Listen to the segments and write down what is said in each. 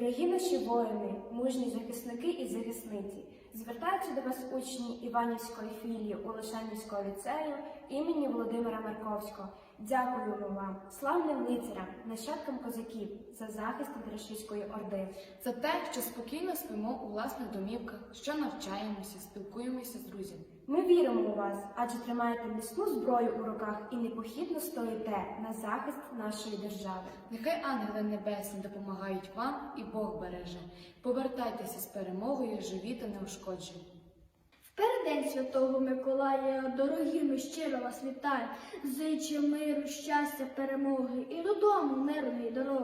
Дорогі наші воїни, мужні захисники і захисниці, звертаються до вас учні Іванівської філії Улишанівського ліцею імені Володимира Марковського. Дякуємо вам, славним лицарям, нащадкам козаків, за захист від орди. За те, що спокійно спимо у власних домівках, що навчаємося, спілкуємося з друзями. Ми віримо у вас, адже тримаєте міцну зброю у руках і непохідно стоїте на захист нашої держави. Нехай ангели небесні допомагають вам і Бог береже. Повертайтеся з перемогою, живі та неушкоджені. В переддень Святого Миколая, дорогі ми щиро вас вітаємо, зичу миру, щастя, перемоги і додому мирної дороги.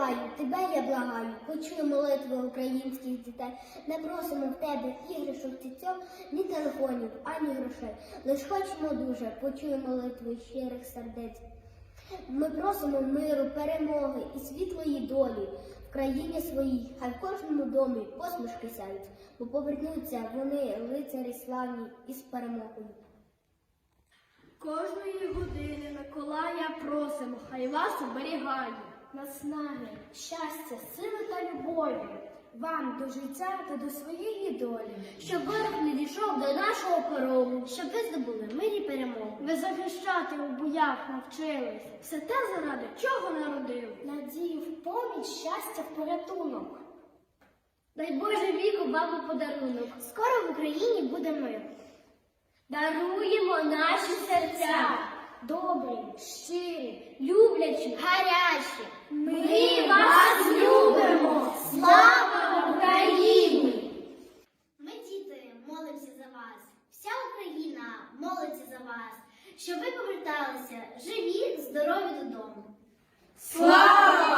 Миколаю, тебе я благаю, почуй молитви українських дітей. Не просимо в тебе іграшок цицьок, ні телефонів, ані грошей. Лиш хочемо дуже, почуй молитви щирих сердець. Ми просимо миру, перемоги і світлої долі в країні своїй, хай в кожному домі посмішки сяють, бо повернуться вони, лицарі славні, із перемогою. Кожної години Миколая просимо, хай вас оберігає. Наснаги, щастя, сили та любові, вам до життя та до своєї долі, щоб ворог не дійшов до нашого порогу, щоб ви здобули мир і перемогу. Ви захищати у боях навчились. Все те заради чого народили. Надію в поміч, щастя в порятунок. Дай Боже віку вам у подарунок. Скоро в Україні буде мир. Даруємо наші серця. Добрі, щирі, Люблячи, гарячі. Ми вас любимо. Слава Україні! Ми, діти, молимося за вас. Вся Україна молиться за вас, щоб ви поверталися живі, здорові додому. Слава